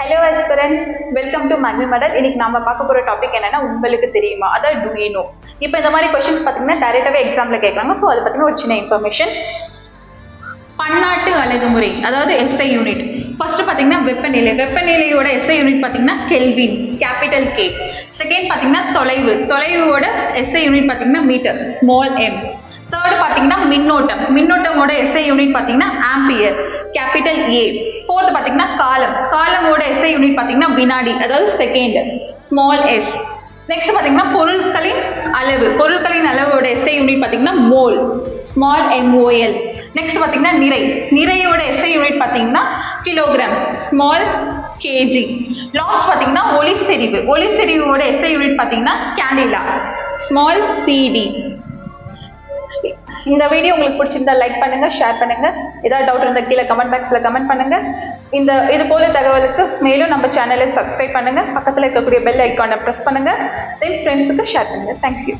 Hello எஸ்பரன்ஸ் welcome to Manvi மடல் இன்னைக்கு நம்ம பார்க்க போற டாபிக் என்னன்னா உங்களுக்கு தெரியுமா? அதாவது டூ இப்போ இந்த மாதிரி கொஸ்டின்ஸ் பார்த்தீங்கன்னா டேரெக்டாகவே எக்ஸாம்ல கேட்கலாங்க. ஸோ அதை பத்தின ஒரு சின்ன இன்ஃபர்மேஷன் பன்னாட்டு அணுகுமுறை அதாவது எஸ்ஐ யூனிட் ஃபர்ஸ்ட் பார்த்தீங்கன்னா வெப்பநிலை. வெப்பநிலையோட எஸ்ஐ யூனிட் பார்த்தீங்கன்னா கெல்வின் கேபிட்டல் கே செகண்ட் பார்த்தீங்கன்னா தொலைவு. தொலைவோட எஸ்ஐ யூனிட் பார்த்தீங்கன்னா மீட்டர் ஸ்மால் எம் தேர்டு பார்த்தீங்கன்னா மின்னோட்டம். மின்னோட்டம் காலமோட எஸ்ஐ யூனிட் பார்த்தீங்கன்னா ஆம்பியர் கேபிட்டல் ஏ ஃபோர்த்து பார்த்தீங்கன்னா காலம் காலமோட எஸ்ஐ யூனிட் பார்த்தீங்கன்னா வினாடி அதாவது செகண்ட் ஸ்மால் எஸ் நெக்ஸ்ட் பார்த்தீங்கன்னா பொருட்களின் அளவு. பொருட்களின் அளவோட எஸ்ஐ யூனிட் பார்த்தீங்கன்னா மோல் ஸ்மால் எம்ஓஎல் நெக்ஸ்ட் பார்த்தீங்கன்னா நிறை. நிறையோட எஸ்ஐ யூனிட் பார்த்தீங்கன்னா கிலோகிராம் ஸ்மால் கேஜி லாஸ்ட் பார்த்தீங்கன்னா ஒளிசெறிவு ஒளிசெறிவோட எஸ்ஐ யூனிட் பார்த்தீங்கன்னா கேண்டிலா ஸ்மால் சிடி இந்த வீடியோ உங்களுக்கு பிடிச்சிருந்தா லைக் பண்ணுங்க ஷேர் பண்ணுங்க. ஏதாவது டவுட் இருந்தால் கீழே கமெண்ட் பாக்ஸில் கமெண்ட் பண்ணுங்க. இந்த இது போல தகவலுக்கு மேலும் நம்ம சேனலை சப்ஸ்கிரைப் பண்ணுங்க. பக்கத்தில் இருக்கக்கூடிய பெல் ஐக்கானை ப்ரெஸ் பண்ணுங்க. தென் ஃப்ரெண்ட்ஸுக்கு ஷேர் பண்ணுங்க. தேங்க்யூ